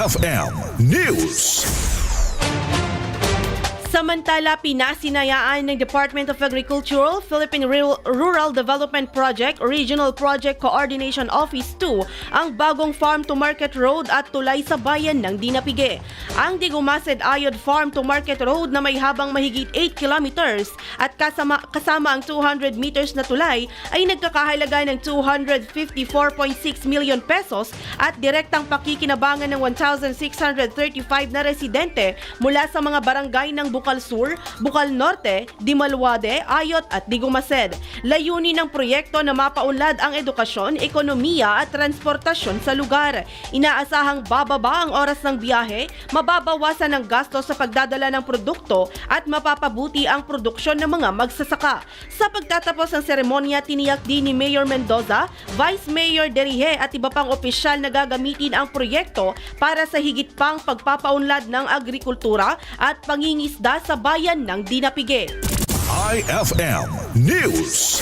FM News. Samantala, pinasinayaan ng Department of Agricultural, Philippine Rural, Development Project, Regional Project Coordination Office 2 ang bagong Farm to Market Road at tulay sa bayan ng Dinapige. Ang Digumased Ayod Farm to Market Road na may habang mahigit 8 kilometers at kasama, kasama ang 200 meters na tulay ay nagkakahalaga ng 254.6 million pesos at direktang pakikinabangan ng 1,635 na residente mula sa mga barangay ng Bukal Sur, Bukal Norte, Dimaluade, Ayot at Digumased. Layunin ng proyekto na mapaunlad ang edukasyon, ekonomiya at transportasyon sa lugar. Inaasahang bababa ang oras ng biyahe, mababawasan ang gasto sa pagdadala ng produkto at mapapabuti ang produksyon ng mga magsasaka. Sa pagtatapos ng seremonya, tiniyak din ni Mayor Mendoza, Vice Mayor Derihe at iba pang opisyal na gagamitin ang proyekto para sa higit pang pagpapaunlad ng agrikultura at pangingisda sa bayan ng Dinapige. IFM News.